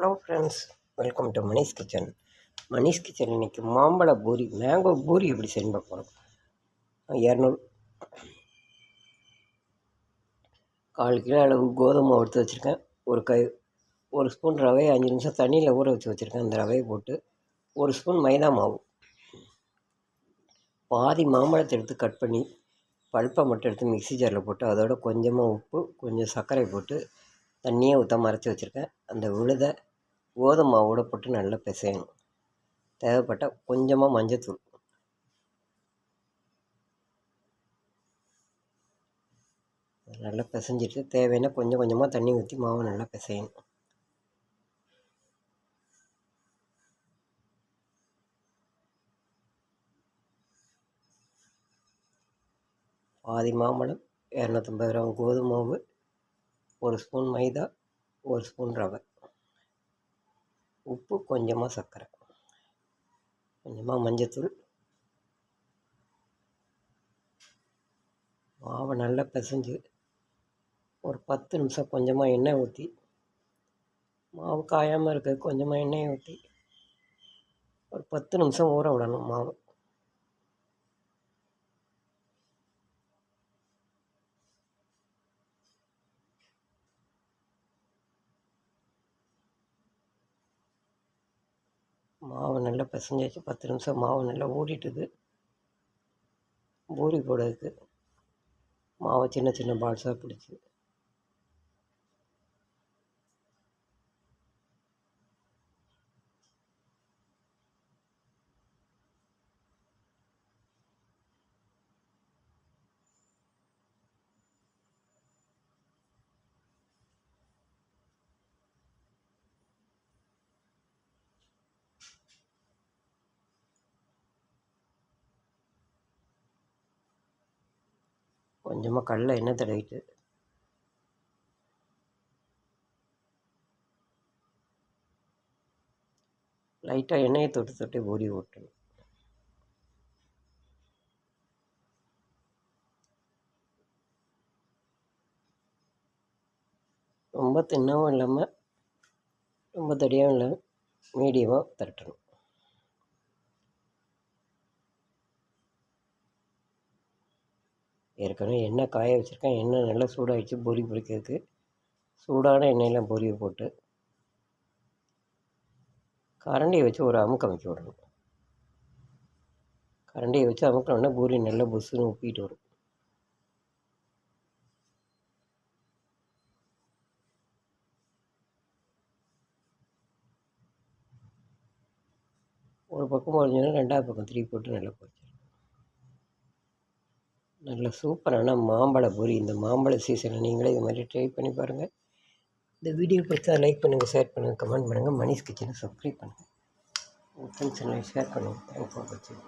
Friends welcome to Manish kitchen Manish kitchen இன்றைக்கி மாம்பழ puri mango puri எப்படி செஞ்சு போகிறோம் இரநூறு. கால் கிலோ அளவு கோதுமை எடுத்து வச்சுருக்கேன். ஒரு கை ஒரு ஸ்பூன் ரவையை அஞ்சு நிமிஷம் தண்ணியில் ஊற வச்சு வச்சுருக்கேன். அந்த ரவையை போட்டு ஒரு ஸ்பூன் மைதா மாவு. பாதி மாம்பழத்தை எடுத்து கட் பண்ணி பழுப்பை மட்டும் எடுத்து மிக்ஸி ஜாரில் போட்டு அதோட கொஞ்சமாக உப்பு கொஞ்சம் சர்க்கரை போட்டு தண்ணியே ஊற்ற மறைச்சி வச்சுருக்கேன். அந்த விழுதை கோதுமை மாவோட போட்டு நல்லா பிசையணும். தேவைப்பட்டால் கொஞ்சமாக மஞ்சத்தூள். நல்லா பிசைஞ்சிட்டு தேவைன்னா கொஞ்சம் கொஞ்சமாக தண்ணி ஊற்றி மாவை நல்லா பிசையணும். பாதி மாம்பழம் இரநூத்தம்பது கிராம் கோதுமை மாவு ஒரு ஸ்பூன் மைதா ஒரு ஸ்பூன் ரவை. உப்பு கொஞ்சமாக சர்க்கரை. கொஞ்சமாக மஞ்சத்தூள். மாவை நல்லா பிசைஞ்சு ஒரு பத்து நிமிஷம் கொஞ்சமாக எண்ணெய் ஊற்றி மாவு காயாமல் இருக்க கொஞ்சமாக எண்ணெயை ஊற்றி ஒரு பத்து நிமிஷம் ஊற விடணும் மாவு. மாவு நல்லா பிசைஞ்சாச்சு பத்து நிமிஷம் மாவு நல்லா ஊறிட்டுது. பூரி போடுறதுக்கு மாவை சின்ன சின்ன பால்ஸாக பிடிச்சி. கொஞ்சமாக கடல எண்ணெய் தடவிட்டு லைட்டாக எண்ணெயை தொட்டு தொட்டு ஓடி ஓட்டணும் ரொம்ப தின்னவும் இல்லாமல் ரொம்ப தடியாகவும் இல்லாமல் மீடியமாக திரட்டணும். ஏற்கனவே எண்ணெய் காய வச்சுருக்கேன். எண்ணெய் நல்லா சூடாகிடுச்சு பொரி பொரிக்கிறதுக்கு சூடான எண்ணெயில் பொரியை போட்டு கரண்டியை வச்சு ஒரு அமுக்க அமைக்க விடணும். கரண்டியை வச்சு அமுக்கணும்னா பூரி நல்லா புஸ்ஸுன்னு உப்பிட்டு வரும். ஒரு பக்கம் பொரிஞ்சோன்னா ரெண்டாவது பக்கம் திருப்பி போட்டு நல்லா பொறிச்சிடும் நல்ல சூப்பரான மாம்பழ பொரி. இந்த மாம்பழ சீசனில் நீங்களே இது மாதிரி ட்ரை பண்ணி பாருங்கள் இந்த வீடியோ பிடிச்சா லைக் பண்ணுங்கள் ஷேர் பண்ணுங்கள் கமெண்ட் பண்ணுங்கள் மணிஷ் கிச்சனை சப்ஸ்கிரைப் பண்ணுங்கள் உங்கள் ஃப்ரெண்ட்ஸ் எல்லாம் ஷேர் பண்ணுங்கள் தேங்க்ஸ் ஃபார் வாட்சிங்